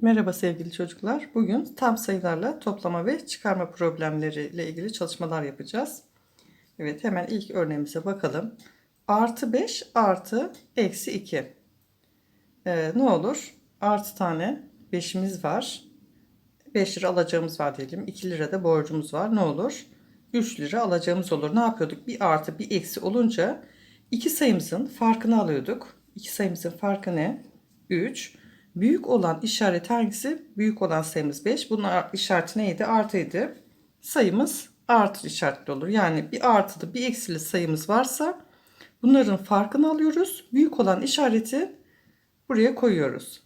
Merhaba sevgili çocuklar. Bugün tam sayılarla toplama ve çıkarma problemleriyle ilgili çalışmalar yapacağız. Evet hemen ilk örneğimize bakalım. Artı 5 artı eksi 2. Ee, ne olur? Artı tane 5'imiz var. 5 lira alacağımız var diyelim. 2 lira da borcumuz var. Ne olur? 3 lira alacağımız olur. Ne yapıyorduk? Bir artı bir eksi olunca iki sayımızın farkını alıyorduk. İki sayımızın farkı ne? 3. Büyük olan işaret hangisi? Büyük olan sayımız 5. Bunun ar- işareti neydi? Artıydı. Sayımız artı işaretli olur. Yani bir artılı bir eksili sayımız varsa bunların farkını alıyoruz. Büyük olan işareti buraya koyuyoruz.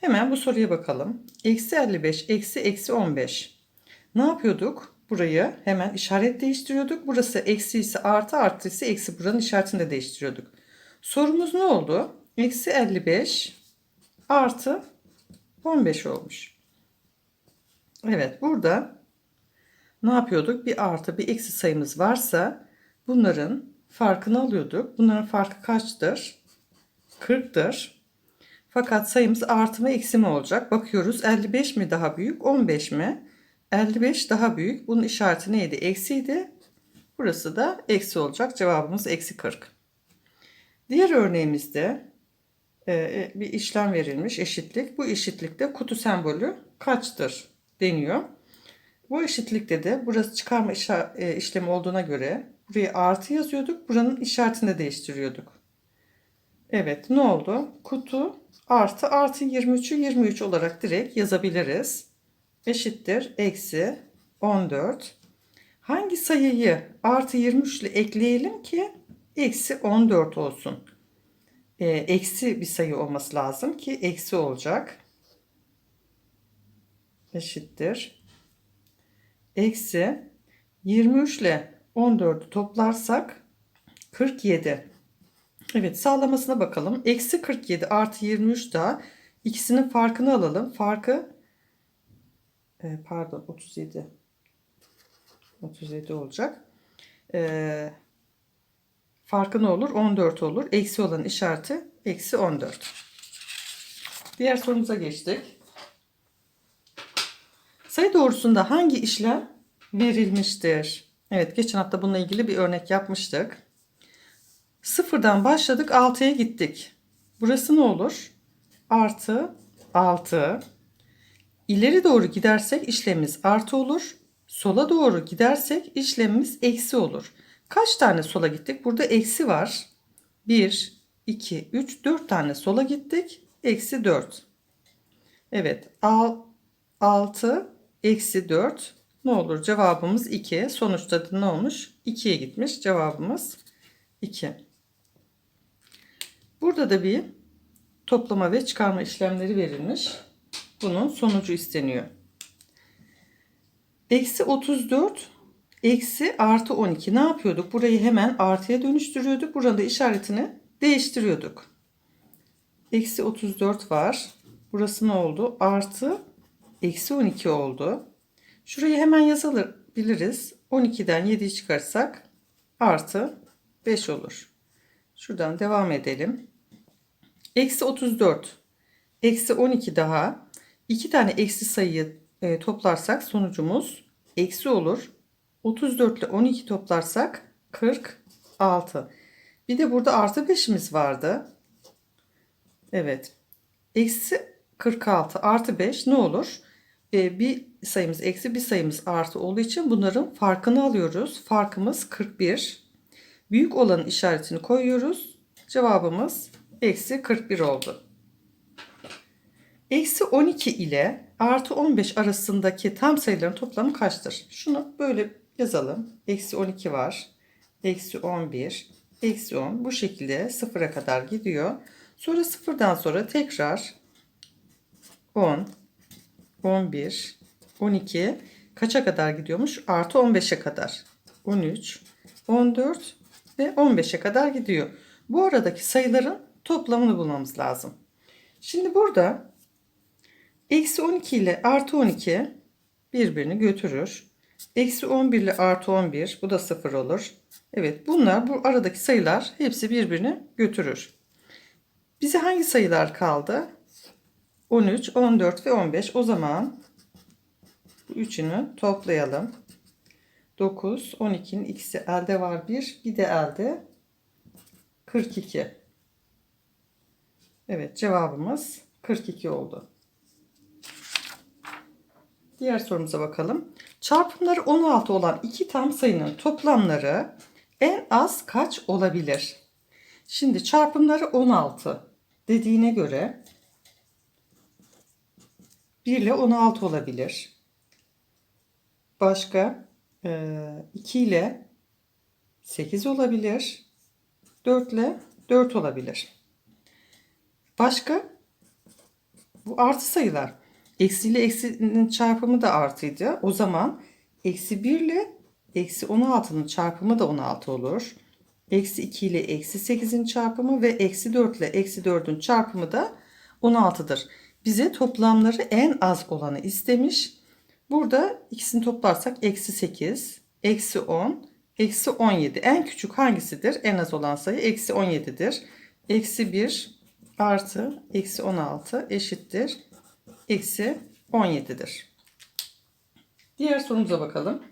Hemen bu soruya bakalım. Eksi 55 eksi eksi 15. Ne yapıyorduk? Burayı hemen işaret değiştiriyorduk. Burası eksi ise artı artı ise eksi buranın işaretini de değiştiriyorduk. Sorumuz ne oldu? Eksi 55 artı 15 olmuş. Evet burada ne yapıyorduk? Bir artı bir eksi sayımız varsa bunların farkını alıyorduk. Bunların farkı kaçtır? 40'tır. Fakat sayımız artı mı eksi mi olacak? Bakıyoruz 55 mi daha büyük 15 mi? 55 daha büyük. Bunun işareti neydi? Eksiydi. Burası da eksi olacak. Cevabımız eksi 40. Diğer örneğimizde e, bir işlem verilmiş eşitlik. Bu eşitlikte kutu sembolü kaçtır deniyor. Bu eşitlikte de burası çıkarma e, işlemi olduğuna göre buraya artı yazıyorduk. Buranın işaretini de değiştiriyorduk. Evet ne oldu? Kutu artı artı 23'ü 23 olarak direkt yazabiliriz. Eşittir eksi 14. Hangi sayıyı artı 23 ile ekleyelim ki eksi 14 olsun? Ee, eksi bir sayı olması lazım ki eksi olacak. Eşittir. Eksi 23 ile 14'ü toplarsak 47. Evet sağlamasına bakalım. Eksi 47 artı 23 daha. İkisinin farkını alalım. Farkı e, pardon 37. 37 olacak. E, farkı ne olur? 14 olur. Eksi olan işareti eksi 14. Diğer sorumuza geçtik. Sayı doğrusunda hangi işlem verilmiştir? Evet geçen hafta bununla ilgili bir örnek yapmıştık. Sıfırdan başladık 6'ya gittik. Burası ne olur? Artı 6. İleri doğru gidersek işlemimiz artı olur. Sola doğru gidersek işlemimiz eksi olur. Kaç tane sola gittik? Burada eksi var. 1, 2, 3, 4 tane sola gittik. Eksi 4. Evet. 6, eksi 4. Ne olur? Cevabımız 2. Sonuçta da ne olmuş? 2'ye gitmiş. Cevabımız 2. Burada da bir toplama ve çıkarma işlemleri verilmiş. Bunun sonucu isteniyor. Eksi 34 eksi artı 12 ne yapıyorduk? Burayı hemen artıya dönüştürüyorduk. Burada işaretini değiştiriyorduk. Eksi 34 var. Burası ne oldu? Artı eksi 12 oldu. Şurayı hemen yazabiliriz. 12'den 7'yi çıkarsak artı 5 olur. Şuradan devam edelim. Eksi 34. Eksi 12 daha. iki tane eksi sayıyı e, toplarsak sonucumuz eksi olur. 34 ile 12 toplarsak 46. Bir de burada artı 5'imiz vardı. Evet. Eksi 46 artı 5 ne olur? E, bir sayımız eksi bir sayımız artı olduğu için bunların farkını alıyoruz. Farkımız 41. Büyük olanın işaretini koyuyoruz. Cevabımız eksi 41 oldu. Eksi 12 ile artı 15 arasındaki tam sayıların toplamı kaçtır? Şunu böyle yazalım. Eksi 12 var. Eksi 11. Eksi 10. Bu şekilde sıfıra kadar gidiyor. Sonra sıfırdan sonra tekrar 10, 11, 12 kaça kadar gidiyormuş? Artı 15'e kadar. 13, 14 ve 15'e kadar gidiyor. Bu aradaki sayıların toplamını bulmamız lazım. Şimdi burada eksi 12 ile artı 12 birbirini götürür. Eksi 11 ile artı 11 bu da 0 olur. Evet bunlar bu aradaki sayılar hepsi birbirini götürür. Bize hangi sayılar kaldı? 13, 14 ve 15. O zaman bu üçünü toplayalım. 9, 12'nin ikisi elde var 1. Bir de elde 42. Evet cevabımız 42 oldu. Diğer sorumuza bakalım. Çarpımları 16 olan iki tam sayının toplamları en az kaç olabilir? Şimdi çarpımları 16 dediğine göre 1 ile 16 olabilir. Başka 2 ile 8 olabilir. 4 ile 4 olabilir. Başka bu artı sayılar. Eksi ile eksinin çarpımı da artıydı. O zaman eksi 1 ile eksi 16'nın çarpımı da 16 olur. Eksi 2 ile eksi 8'in çarpımı ve eksi 4 ile eksi 4'ün çarpımı da 16'dır. Bize toplamları en az olanı istemiş. Burada ikisini toplarsak eksi 8, eksi 10, eksi 17. En küçük hangisidir? En az olan sayı eksi 17'dir. Eksi 1 artı eksi 16 eşittir. Eksi 17'dir. Diğer sorumuza bakalım.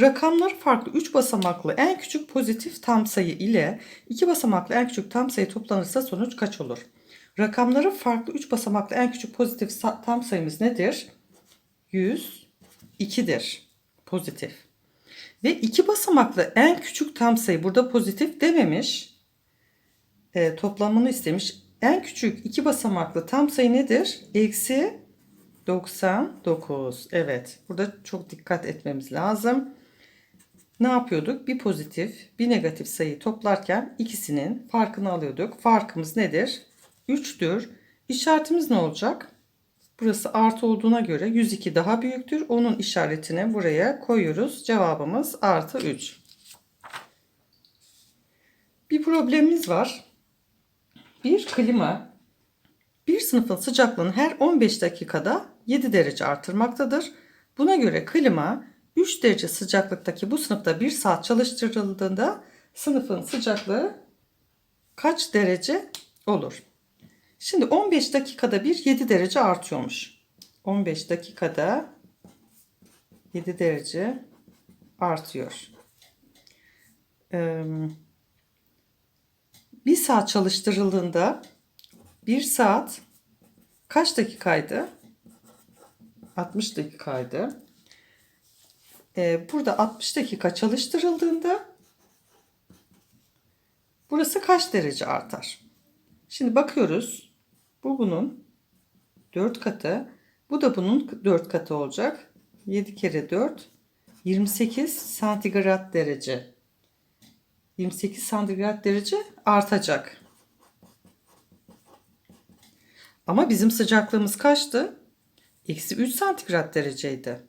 Rakamları farklı 3 basamaklı en küçük pozitif tam sayı ile 2 basamaklı en küçük tam sayı toplanırsa sonuç kaç olur? Rakamları farklı 3 basamaklı en küçük pozitif tam sayımız nedir? 102'dir. Pozitif. Ve 2 basamaklı en küçük tam sayı burada pozitif dememiş. E, toplamını istemiş. En küçük 2 basamaklı tam sayı nedir? Eksi 99. Evet. Burada çok dikkat etmemiz lazım. Ne yapıyorduk? Bir pozitif, bir negatif sayıyı toplarken ikisinin farkını alıyorduk. Farkımız nedir? 3'tür. İşaretimiz ne olacak? Burası artı olduğuna göre 102 daha büyüktür. Onun işaretini buraya koyuyoruz. Cevabımız artı 3. Bir problemimiz var. Bir klima bir sınıfın sıcaklığını her 15 dakikada 7 derece artırmaktadır. Buna göre klima 3 derece sıcaklıktaki bu sınıfta 1 saat çalıştırıldığında sınıfın sıcaklığı kaç derece olur? Şimdi 15 dakikada bir 7 derece artıyormuş. 15 dakikada 7 derece artıyor. Ee, bir saat çalıştırıldığında 1 saat kaç dakikaydı? 60 dakikaydı. Ee, burada 60 dakika çalıştırıldığında burası kaç derece artar? Şimdi bakıyoruz. Bu bunun 4 katı. Bu da bunun 4 katı olacak. 7 kere 4 28 santigrat derece. 28 santigrat derece artacak. Ama bizim sıcaklığımız kaçtı? Eksi 3 santigrat dereceydi.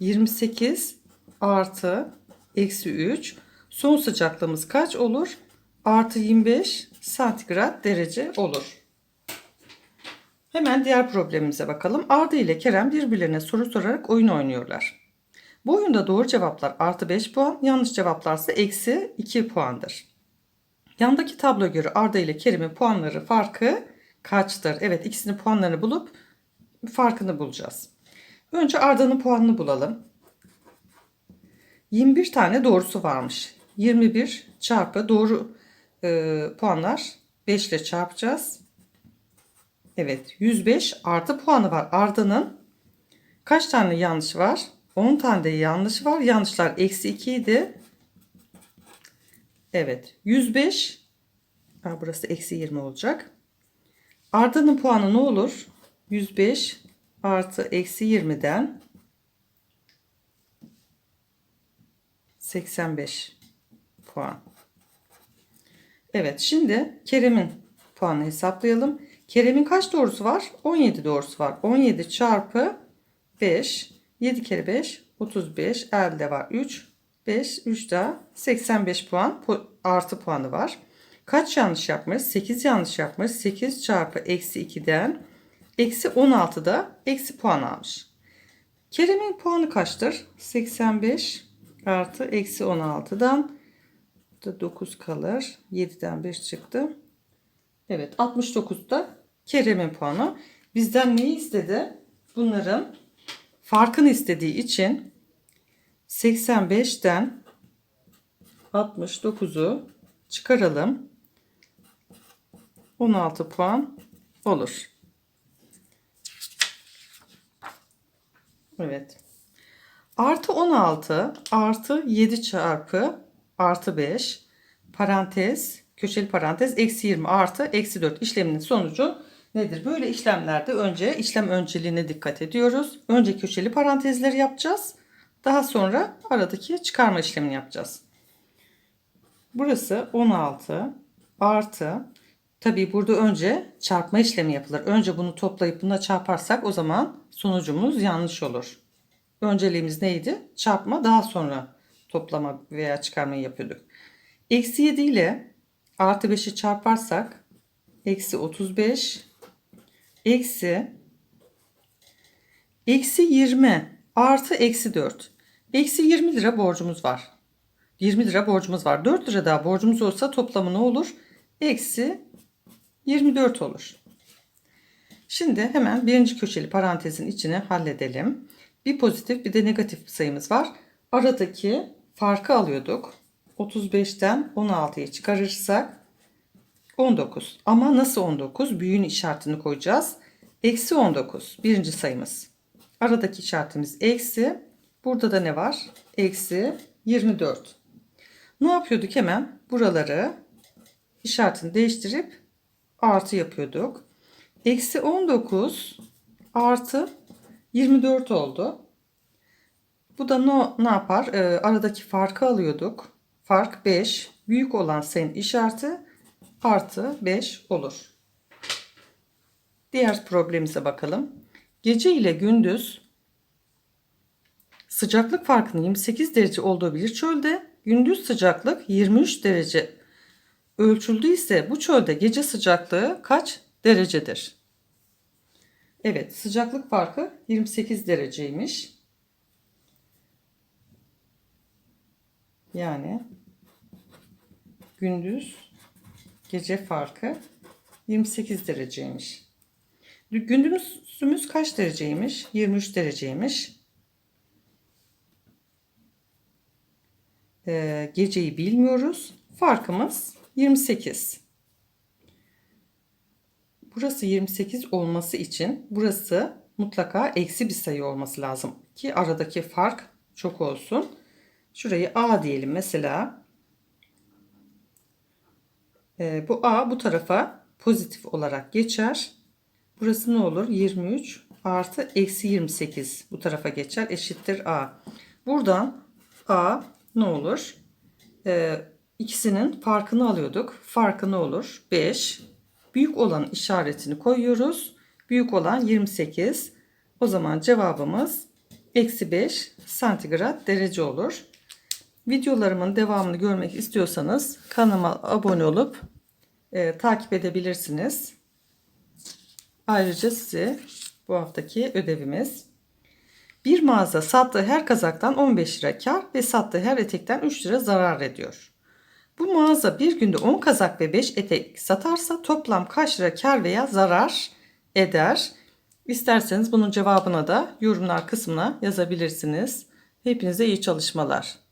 28 artı eksi 3. Son sıcaklığımız kaç olur? Artı 25 santigrat derece olur. Hemen diğer problemimize bakalım. Arda ile Kerem birbirlerine soru sorarak oyun oynuyorlar. Bu oyunda doğru cevaplar artı 5 puan, yanlış cevaplarsa eksi 2 puandır. Yandaki tabloya göre Arda ile Kerem'in puanları farkı kaçtır? Evet ikisinin puanlarını bulup farkını bulacağız. Önce Arda'nın puanını bulalım. 21 tane doğrusu varmış. 21 çarpı doğru e, puanlar 5 ile çarpacağız. Evet 105 artı puanı var. Arda'nın kaç tane yanlış var? 10 tane de yanlış var. Yanlışlar eksi 2 idi. Evet 105 ha, burası eksi 20 olacak. Arda'nın puanı ne olur? 105 artı eksi 20'den 85 puan. Evet şimdi Kerem'in puanını hesaplayalım. Kerem'in kaç doğrusu var? 17 doğrusu var. 17 çarpı 5. 7 kere 5 35. Elde var 3. 5. 3 daha 85 puan artı puanı var. Kaç yanlış yapmış? 8 yanlış yapmış. 8 çarpı eksi 2'den eksi 16'da eksi puan almış. Kerem'in puanı kaçtır? 85 artı eksi 16'dan da 9 kalır. 7'den 5 çıktı. Evet 69'da Kerem'in puanı. Bizden neyi istedi? Bunların farkını istediği için 85'ten 69'u çıkaralım. 16 puan olur. Evet. Artı 16 artı 7 çarpı artı 5 parantez köşeli parantez eksi 20 artı eksi 4 işleminin sonucu nedir? Böyle işlemlerde önce işlem önceliğine dikkat ediyoruz. Önce köşeli parantezleri yapacağız. Daha sonra aradaki çıkarma işlemini yapacağız. Burası 16 artı tabi burada önce çarpma işlemi yapılır. Önce bunu toplayıp buna çarparsak o zaman sonucumuz yanlış olur. Önceliğimiz neydi? Çarpma daha sonra toplama veya çıkarmayı yapıyorduk. Eksi 7 ile artı 5'i çarparsak eksi 35 eksi eksi 20 artı eksi 4. Eksi 20 lira borcumuz var. 20 lira borcumuz var. 4 lira daha borcumuz olsa toplamı ne olur? Eksi 24 olur. Şimdi hemen birinci köşeli parantezin içine halledelim. Bir pozitif bir de negatif sayımız var. Aradaki farkı alıyorduk. 35'ten 16'yı çıkarırsak 19. Ama nasıl 19? Büyüğün işaretini koyacağız. Eksi 19. Birinci sayımız. Aradaki işaretimiz eksi. Burada da ne var? Eksi 24. Ne yapıyorduk hemen? Buraları işaretini değiştirip artı yapıyorduk. Eksi 19 artı 24 oldu. Bu da ne, ne yapar? Ee, aradaki farkı alıyorduk. Fark 5. Büyük olan sayının işareti artı 5 olur. Diğer problemimize bakalım. Gece ile gündüz sıcaklık farkının 28 derece olduğu bir çölde gündüz sıcaklık 23 derece ölçüldüyse bu çölde gece sıcaklığı kaç derecedir? Evet sıcaklık farkı 28 dereceymiş. Yani gündüz gece farkı 28 dereceymiş. Gündüzümüz kaç dereceymiş? 23 dereceymiş. Ee, geceyi bilmiyoruz. Farkımız 28. Burası 28 olması için burası mutlaka eksi bir sayı olması lazım ki aradaki fark çok olsun. Şurayı A diyelim mesela. Ee, bu A bu tarafa pozitif olarak geçer. Burası ne olur? 23 artı eksi 28 bu tarafa geçer eşittir A. Buradan A ne olur? Ee, ikisinin farkını alıyorduk. Farkı ne olur? 5. Büyük olan işaretini koyuyoruz. Büyük olan 28. O zaman cevabımız eksi 5 santigrat derece olur. Videolarımın devamını görmek istiyorsanız kanalıma abone olup e, takip edebilirsiniz. Ayrıca size bu haftaki ödevimiz. Bir mağaza sattığı her kazaktan 15 lira kar ve sattığı her etekten 3 lira zarar ediyor. Bu mağaza bir günde 10 kazak ve 5 etek satarsa toplam kaç lira kar veya zarar eder? İsterseniz bunun cevabına da yorumlar kısmına yazabilirsiniz. Hepinize iyi çalışmalar.